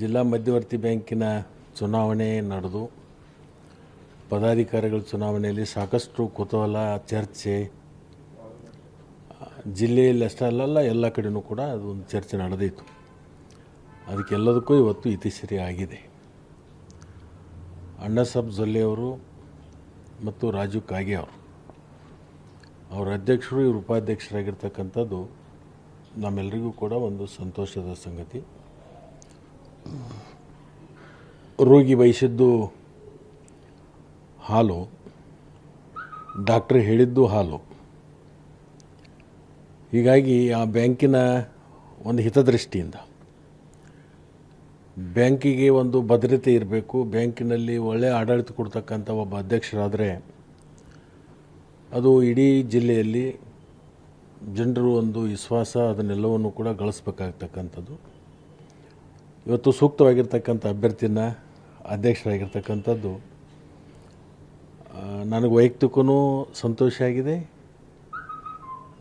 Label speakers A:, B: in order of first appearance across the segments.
A: ಜಿಲ್ಲಾ ಮಧ್ಯವರ್ತಿ ಬ್ಯಾಂಕಿನ ಚುನಾವಣೆ ನಡೆದು ಪದಾಧಿಕಾರಿಗಳ ಚುನಾವಣೆಯಲ್ಲಿ ಸಾಕಷ್ಟು ಕುತೂಹಲ, ಚರ್ಚೆ, ಜಿಲ್ಲೆಯಲ್ಲಿ ಅಷ್ಟೇ ಅಲ್ಲಲ್ಲ, ಎಲ್ಲ ಕಡೆಯೂ ಕೂಡ ಅದು ಒಂದು ಚರ್ಚೆ ನಡೆದಿತ್ತು. ಅದಕ್ಕೆಲ್ಲದಕ್ಕೂ ಇವತ್ತು ಇತಿಶ್ರೀ ಆಗಿದೆ. ಅಣ್ಣಸಾಬ್ ಜೊಲ್ಲೆ ಅವರು ಮತ್ತು ರಾಜು ಕಾಗೆ ಅವರು. ಅವರ ಅಧ್ಯಕ್ಷರು, ಇವರು ಉಪಾಧ್ಯಕ್ಷರಾಗಿರ್ತಕ್ಕಂಥದ್ದು ನಮ್ಮೆಲ್ಲರಿಗೂ ಕೂಡ ಒಂದು ಸಂತೋಷದ ಸಂಗತಿ. ರೋಗಿ ಬಯಸಿದ್ದು ಹಾಲು, ಡಾಕ್ಟ್ರ್ ಹೇಳಿದ್ದು ಹಾಲು. ಹೀಗಾಗಿ ಆ ಬ್ಯಾಂಕಿನ ಒಂದು ಹಿತದೃಷ್ಟಿಯಿಂದ ಬ್ಯಾಂಕಿಗೆ ಒಂದು ಭದ್ರತೆ ಇರಬೇಕು, ಬ್ಯಾಂಕಿನಲ್ಲಿ ಒಳ್ಳೆಯ ಆಡಳಿತ ಕೊಡ್ತಕ್ಕಂಥ ಒಬ್ಬ ಅಧ್ಯಕ್ಷರಾದರೆ ಅದು ಇಡೀ ಜಿಲ್ಲೆಯಲ್ಲಿ ಜನರು ಒಂದು ವಿಶ್ವಾಸ, ಅದನ್ನೆಲ್ಲವನ್ನು ಕೂಡ ಗಳಿಸ್ಬೇಕಾಗ್ತಕ್ಕಂಥದ್ದು. ಇವತ್ತು ಸೂಕ್ತವಾಗಿರ್ತಕ್ಕಂಥ ಅಭ್ಯರ್ಥಿನ ಅಧ್ಯಕ್ಷರಾಗಿರ್ತಕ್ಕಂಥದ್ದು ನನಗೆ ವೈಯಕ್ತಿಕೂ ಸಂತೋಷ ಆಗಿದೆ.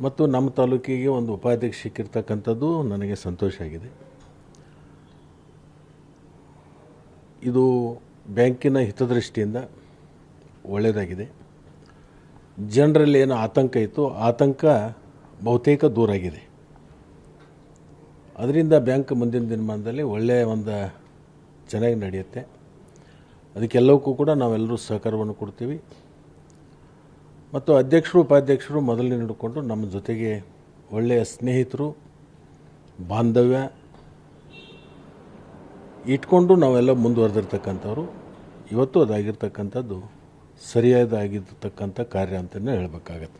A: ಮತ್ತು ನಮ್ಮ ತಾಲೂಕಿಗೆ ಒಂದು ಉಪಾಧ್ಯಕ್ಷ ಸಿಕ್ಕಿರ್ತಕ್ಕಂಥದ್ದು ನನಗೆ ಸಂತೋಷ ಆಗಿದೆ. ಇದು ಬ್ಯಾಂಕಿನ ಹಿತದೃಷ್ಟಿಯಿಂದ ಒಳ್ಳೆಯದಾಗಿದೆ. ಜನರಲ್ಲಿ ಏನು ಆತಂಕ ಇತ್ತು, ಆತಂಕ ಬಹುತೇಕ ದೂರ ಆಗಿದೆ. ಅದರಿಂದ ಬ್ಯಾಂಕ್ ಮುಂದಿನ ದಿನಮಾನದಲ್ಲಿ ಒಳ್ಳೆಯ ಒಂದು ಚೆನ್ನಾಗಿ ನಡೆಯುತ್ತೆ. ಅದಕ್ಕೆಲ್ಲವಕ್ಕೂ ಕೂಡ ನಾವೆಲ್ಲರೂ ಸಹಕಾರವನ್ನು ಕೊಡ್ತೀವಿ. ಮತ್ತು ಅಧ್ಯಕ್ಷರು, ಉಪಾಧ್ಯಕ್ಷರು ಮೊದಲನೇ ಹಿಡ್ಕೊಂಡು ನಮ್ಮ ಜೊತೆಗೆ ಒಳ್ಳೆಯ ಸ್ನೇಹಿತರು, ಬಾಂಧವ್ಯ ಇಟ್ಕೊಂಡು ನಾವೆಲ್ಲ ಮುಂದುವರೆದಿರ್ತಕ್ಕಂಥವ್ರು. ಇವತ್ತು ಅದಾಗಿರ್ತಕ್ಕಂಥದ್ದು ಸರಿಯಾದಾಗಿರ್ತಕ್ಕಂಥ ಕಾರ್ಯ ಅಂತಲೇ ಹೇಳಬೇಕಾಗತ್ತೆ.